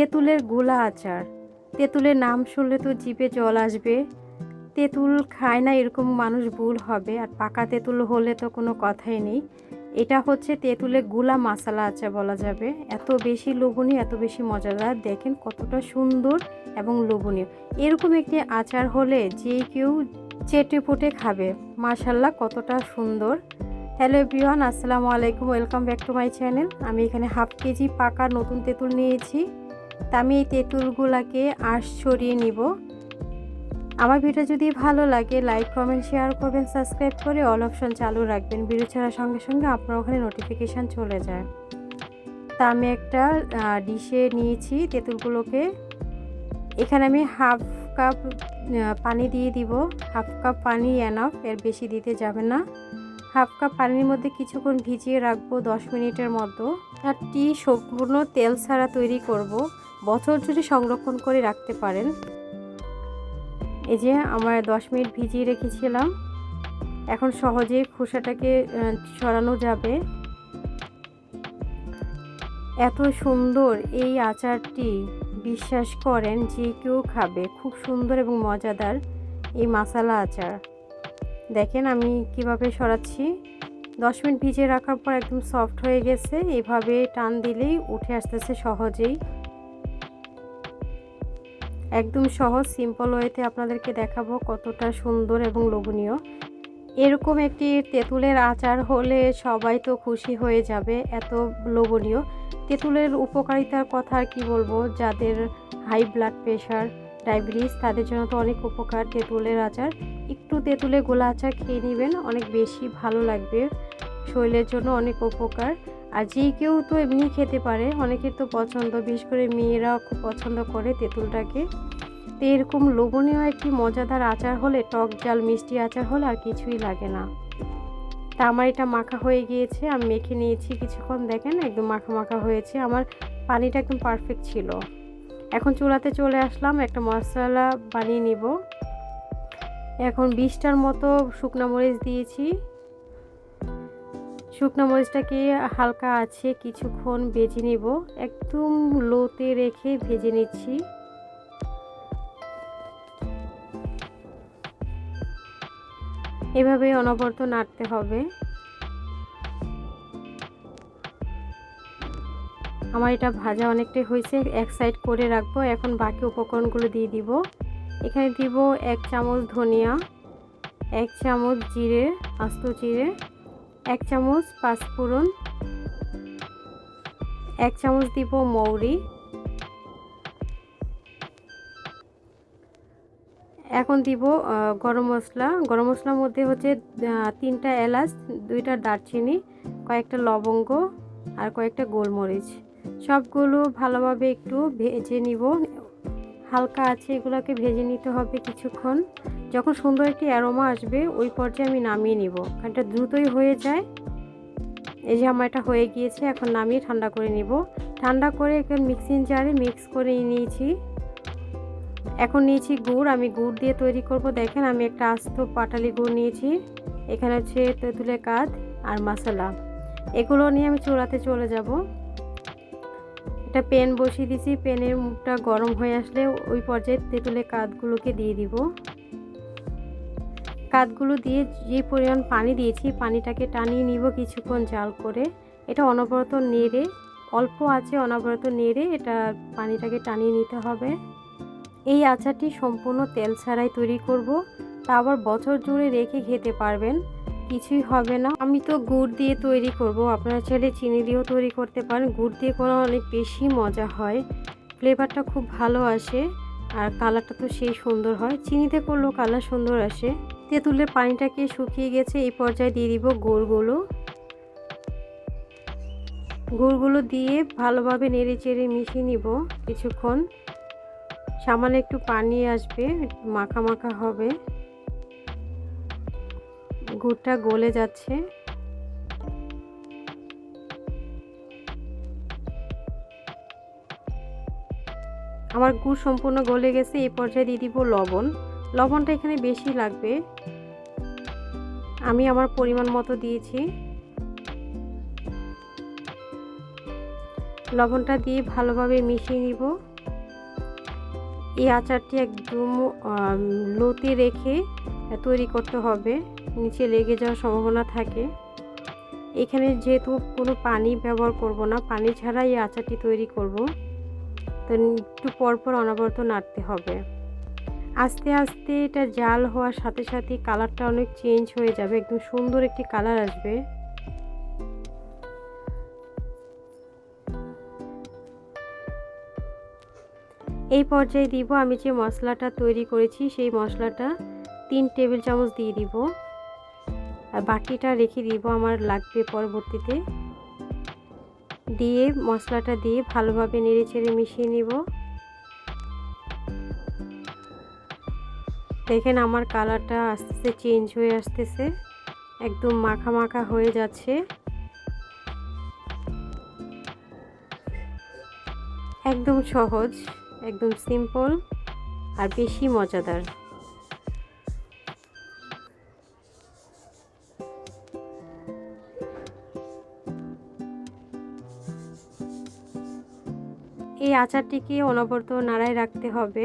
তেঁতুলের গোলা আচার। তেঁতুলের নাম শুনলে তো জিভে জল আসবে। তেঁতুল খায় না এরকম মানুষ ভুল হবে। আর পাকা তেঁতুল হলে তো কোনো কথাই নেই। এটা হচ্ছে তেঁতুলেরগুলা মশালা আচার বলা যাবে। এত বেশি লোভনীয়, এত বেশি মজাদার। দেখেন কতটা সুন্দর এবং লোভনীয়। এরকম একটি আচার হলে যে কেউ চেটে পুটে খাবে। মাশাল্লাহ কতটা সুন্দর। হ্যালো এভরিওয়ান, আসসালামু আলাইকুম। Welcome back to my channel. আমি এখানে হাফ কেজি পাকা নতুন তেঁতুল নিয়েছি। তা আমি এই তেঁতুলগুলাকে আঁশ ছড়িয়ে নিব। আমার ভিডিও যদি ভালো লাগে, লাইক, কমেন্ট, শেয়ার করবেন, সাবস্ক্রাইব করে অল অপশন চালু রাখবেন। ভিডিও ছাড়ার সঙ্গে সঙ্গে আপনার ওখানে নোটিফিকেশান চলে যায়। তা আমি একটা ডিশে নিয়েছি তেঁতুলগুলোকে। এখানে আমি হাফ কাপ পানি দিয়ে দিব। হাফ কাপ পানি এনাফ এর বেশি দিতে যাবে না। হাফ কাপ পানির মধ্যে কিছুক্ষণ ভিজিয়ে রাখব দশ মিনিটের মতো। চারটি সম্পূর্ণ তেল ছাড়া তৈরি করব। বছর জুড়ে সংরক্ষণ করে রাখতে পারেন। এই যে আমার দশ মিনিট ভিজিয়ে রেখেছিলাম। এখন সহজেই খোসাটাকে সরানো যাবে। এত সুন্দর এই আচারটি বিশ্বাস করেন যে কেউ খাবে। খুব সুন্দর এবং মজাদার এই মশালা আচার। দেখেন আমি কীভাবে সরাচ্ছি। দশ মিনিট ভিজিয়ে রাখার পর একদম সফট হয়ে গেছে। এভাবে টান দিলেই উঠে আসতেছে সহজেই। একদম সহজ সিম্পল ওয়েতে আপনাদেরকে দেখাবো কতটা সুন্দর এবং লোভনীয়। এরকম একটি তেঁতুলের আচার হলে সবাই তো খুশি হয়ে যাবে, এত লোভনীয়। তেঁতুলের উপকারিতার কথা আর কি বলব? যাদের হাই ব্লাড প্রেশার ডায়াবেটিস তাদের জন্য তো অনেক উপকার তেঁতুলের আচার। একটু তেঁতুলের গোলা আচার খেয়ে নেবেন, অনেক বেশি ভালো লাগবে। শরীরের জন্য অনেক উপকার। আর যে কেউ তো এমনি খেতে পারে, অনেকের তো পছন্দ, বিশেষ করে মেয়েরা খুব পছন্দ করে তেঁতুলটাকে। তো এরকম লোভনীয় একটি মজাদার আচার হলে, টক জাল, মিষ্টি আচার হলে আর কিছুই লাগে না। তা আমার এটা মাখা হয়ে গিয়েছে, আমি মেখে নিয়েছি কিছুক্ষণ, দেখেন একদম মাখা মাখা হয়েছে। আমার পানিটা একদম পারফেক্ট ছিল। এখন চুলাতে চলে আসলাম, একটা মশলা বানিয়ে নিব। এখন বিশটার মতো শুকনো মরিচ দিয়েছি। শুকনো মরিচটাকে হালকা আছে কিছুক্ষণ ভেজে নিব। একদম লোতে রেখে ভেজে নিচ্ছি। এভাবে অনবরত নাড়তে হবে। আমার এটা ভাজা অনেকটাই হয়েছে, এক সাইড করে রাখব। এখন বাকি উপকরণগুলো দিয়ে দিব। এখানে দিব এক চামচ ধনিয়া, এক চামচ জিরে, আস্ত জিরে এক চামচ পাঁচফোড়ন এক চামচ দিব মৌরি। এখন দিব গরম মশলা। গরম মশলার মধ্যে হচ্ছে তিনটা এলাচ, দুইটা দারচিনি, কয়েকটা লবঙ্গ আর কয়েকটা গোলমরিচ। সবগুলো ভালোভাবে একটু ভেজে নিব। হালকা আছে, এগুলোকে ভেজে নিতে হবে কিছুক্ষণ। যখন সুন্দর একটি অ্যারোমা আসবে, ওই পর্যায়ে আমি নামিয়ে নিব। এটা দ্রুতই হয়ে যায়। এই যে আমার এটা হয়ে গিয়েছে, এখন নামিয়ে ঠান্ডা করে নিব। ঠান্ডা করে এখন মিক্সিং জারে মিক্স করে নিয়েছি। এখন নিয়েছি গুড়। আমি গুড় দিয়ে তৈরি করব। দেখেন, আমি একটা আস্ত পাটালি গুড় নিয়েছি। এখানে হচ্ছে তেঁতুলের কাঁধ আর মশলা। এগুলো নিয়ে আমি চুলাতে চলে যাব। একটা পেন বসিয়ে দিয়েছি। পেনের মুখটা গরম হয়ে আসলে ওই পর্যায়ে তেঁতুলের কাঁধগুলোকে দিয়ে দিব। কাঠগুলো দিয়ে যে পরিমাণ পানি দিয়েছি, পানিটাকে টানিয়ে নিব কিছুক্ষণ জাল করে। এটা অনবরত নেড়ে, অল্প আছে অনবরত নেড়ে এটা পানিটাকে টানিয়ে নিতে হবে। এই আচারটি সম্পূর্ণ তেল ছাড়াই তৈরি করব। তা আবার বছর জুড়ে রেখে খেতে পারবেন, কিছুই হবে না। আমি তো গুড় দিয়ে তৈরি করব, আপনারা চাইলে চিনি দিয়েও তৈরি করতে পারেন। গুড় দিয়ে করা অনেক বেশি মজা হয়, ফ্লেভারটা খুব ভালো আসে, আর কালারটা তো সেই সুন্দর হয়। চিনিতে করলেও কালার সুন্দর আসে। তেঁতুলের পানিটাকে শুকিয়ে গেছে, এই পর্যায়ে দিয়ে দিব গুড়গুলো। গুড়গুলো দিয়ে ভালোভাবে নেড়ে চেড়ে মিশিয়ে নিব কিছুক্ষণ। সামান্য একটু পানি আসবে মাখা মাখা হবে। গুড়টা গলে যাচ্ছে। আমার গুড় সম্পূর্ণ গলে গেছে, এই পর্যায়ে দিয়ে দিব লবণ। লবণটা এখানে বেশি লাগবে। আমি আমার পরিমাণ মতো দিয়েছি। লবণটা দিয়ে ভালোভাবে মিশিয়ে নিব। এই আচারটি একদম লোতে রেখে তৈরি করতে হবে। নিচে লেগে যাওয়ার সম্ভাবনা থাকে। এখানে যেহেতু কোনো পানি ব্যবহার করব না, পানি ছাড়া এই আচারটি তৈরি করব। তো একটু পরপর অনবরত নাড়তে হবে। আস্তে আস্তে এটা জাল হওয়ার সাথে সাথে কালারটা অনেক চেঞ্জ হয়ে যাবে, একদম সুন্দর একটি কালার আসবে। এই পর্যায়ে দিব আমি যে মশলাটা তৈরি করেছি, সেই মশলাটা তিন টেবিল চামচ দিয়ে দিব। আর বাকিটা রেখে দিব আমার লাগবে পরবর্তীতে। দিয়ে মশলাটা দিয়ে ভালোভাবে নেড়ে চেড়ে মিশিয়ে নিব। দেখেন আমার কালারটা আস্তে আস্তে চেঞ্জ হয়ে আসতেছে, একদম মাখা মাখা হয়ে যাচ্ছে। একদম সহজ, একদম সিম্পল আর বেশি মজাদার। এই আচারটিকে অনবরত নাড়ায় রাখতে হবে।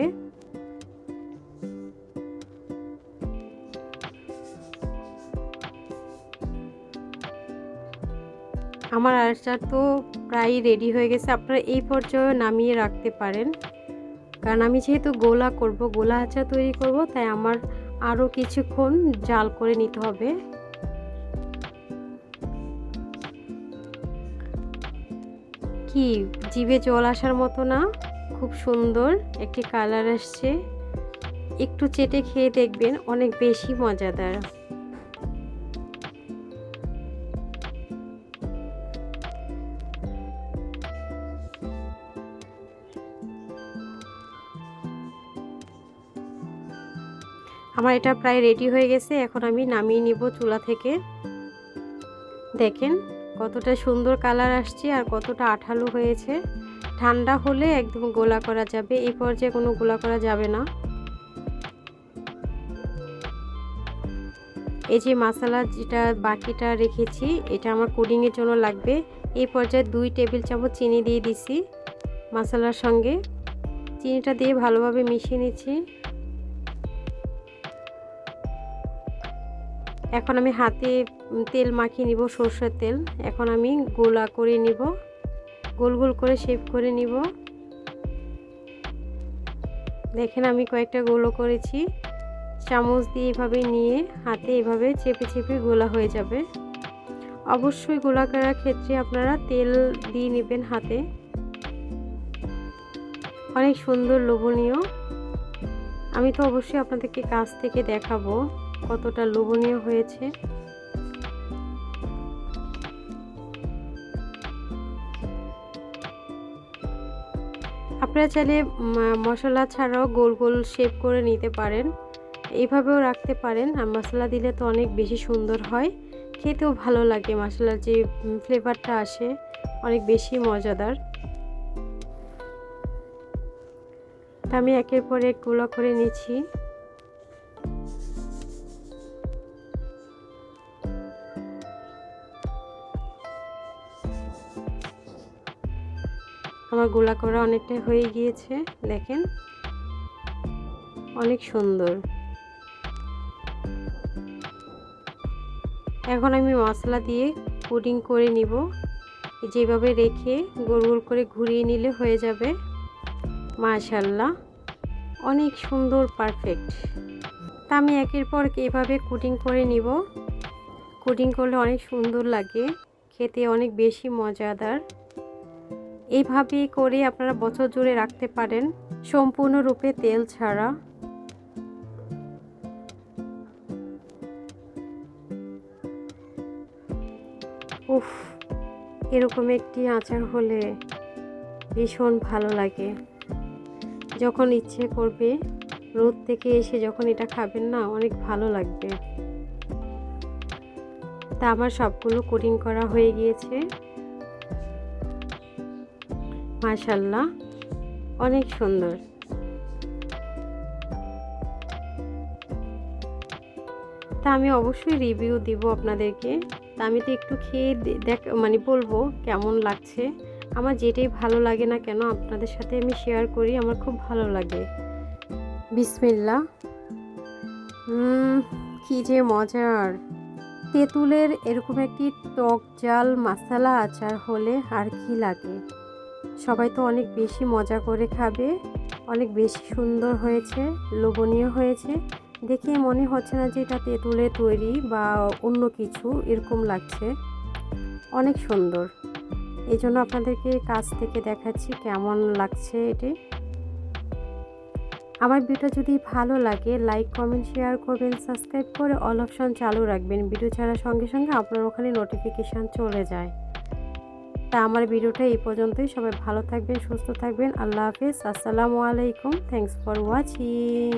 আমার আচার তো প্রায় রেডি হয়ে গেছে, আপনারা এই পর্যায়ে নামিয়ে রাখতে পারেন। কারণ আমি যেহেতু গোলা করব, গোলা আচার তৈরি করব, তাই আমার আরও কিছুক্ষণ জাল করে নিতে হবে। কি, জিভে জল আসার মতো না? খুব সুন্দর একটি কালার আসছে। একটু চেটে খেয়ে দেখবেন, অনেক বেশি মজাদার। আমার এটা প্রায় রেডি হয়ে গেছে, এখন আমি নামিয়ে নিব চুলা থেকে। দেখেন কতটা সুন্দর কালার আসছে আর কতটা আঠালো হয়েছে। ঠান্ডা হলে একদম গোলা করা যাবে, এই পর্যায়ে কোনো গোলা করা যাবে না। এই যে মশলা যেটা বাকিটা রেখেছি, এটা আমার কুডিংয়ের জন্য লাগবে। এই পর্যায়ে দুই টেবিল চামচ চিনি দিয়ে দিছি মশলার সঙ্গে। চিনিটা দিয়ে ভালোভাবে মিশিয়ে নিচ্ছি। এখন আমি হাতে তেল মাখিয়ে নিব, সর্ষের তেল। এখন আমি গোলা করে নিব। গোল গোল করে শেপ করে নিব। দেখেন আমি কয়েকটা গোলো করেছি। চামচ দিয়ে এভাবে নিয়ে হাতে এভাবে চেপে চেপে গোলা হয়ে যাবে। অবশ্যই গোলা করার ক্ষেত্রে আপনারা তেল দিয়ে নেবেন হাতে। অনেক সুন্দর লোভনীয়। আমি তো অবশ্যই আপনাদেরকে কাছ থেকে দেখাবো। কতটা লোভনীয় হয়েছে। আপনারা চাইলে মশলা ছাড়াও গোল গোল শেপ করে নিতে পারেন। এইভাবেও রাখতে পারেন। আর মশলা দিলে তো অনেক বেশি সুন্দর হয়। খেতেও ভালো লাগে মশলার যে ফ্লেভারটা আসে, অনেক বেশি মজাদার। আমি একের পর এক গুঁড়ো করে নিচ্ছি। আমার গোলা করা অনেকটাই হয়ে গিয়েছে, দেখেন। অনেক সুন্দর। এখন আমি মশলা দিয়ে পুডিং করে নিব। যেভাবে রেখে গোল গোল করে ঘুরিয়ে নিলে হয়ে যাবে। মাশাল্লাহ, অনেক সুন্দর পারফেক্ট তা আমি একের পর এভাবে কুটিং করে নিব। কুটিং করলে অনেক সুন্দর লাগে, খেতে অনেক বেশি মজাদার। এইভাবে করে আপনারা বছর জুড়ে রাখতে পারেন। সম্পূর্ণরূপে তেল ছাড়া। উফ, এরকম একটি আচার হলে ভীষণ ভালো লাগে। যখন ইচ্ছে করবে, রোদ থেকে এসে যখন এটা খাবেন না, অনেক ভালো লাগবে। তা আমার সবগুলো কোটিং করা হয়ে গিয়েছে। মাশাল্লাহ, অনেক সুন্দর। তা আমি অবশ্যই রিভিউ দিব আপনাদেরকে। তা আমি তো একটু খেয়ে দেখ মানে বলব কেমন লাগছে। আমার যেটাই ভালো লাগে না কেন, আপনাদের সাথে আমি শেয়ার করি, আমার খুব ভালো লাগে। বিসমিল্লা কী যে মজার। তেঁতুলের এরকম একটি টক জাল মশলা আচার হলে আর কি লাগে? সবাই তো অনেক বেশি মজা করে খাবে, অনেক বেশি সুন্দর হয়েছে, লোভনীয় হয়েছে। দেখে মনে হচ্ছে না যে এটা তেঁতুলে তৈরি বা অন্য কিছু, এরকম লাগছে। অনেক সুন্দর। এই জন্য আপনাদেরকে কাছ থেকে দেখাচ্ছি কেমন লাগছে এটি। আমার ভিডিও যদি ভালো লাগে, লাইক, কমেন্ট, শেয়ার করবেন, সাবস্ক্রাইব করে অল অপশন চালু রাখবেন। ভিডিও ছাড়ার সঙ্গে সঙ্গে আপনার ওখানে নোটিফিকেশান চলে যায়। তা আমার ভিডিওটা এই পর্যন্তই। সবাই ভালো থাকবেন, সুস্থ থাকবেন। আল্লাহ হাফেজ। আসসালামু আলাইকুম। Thanks for watching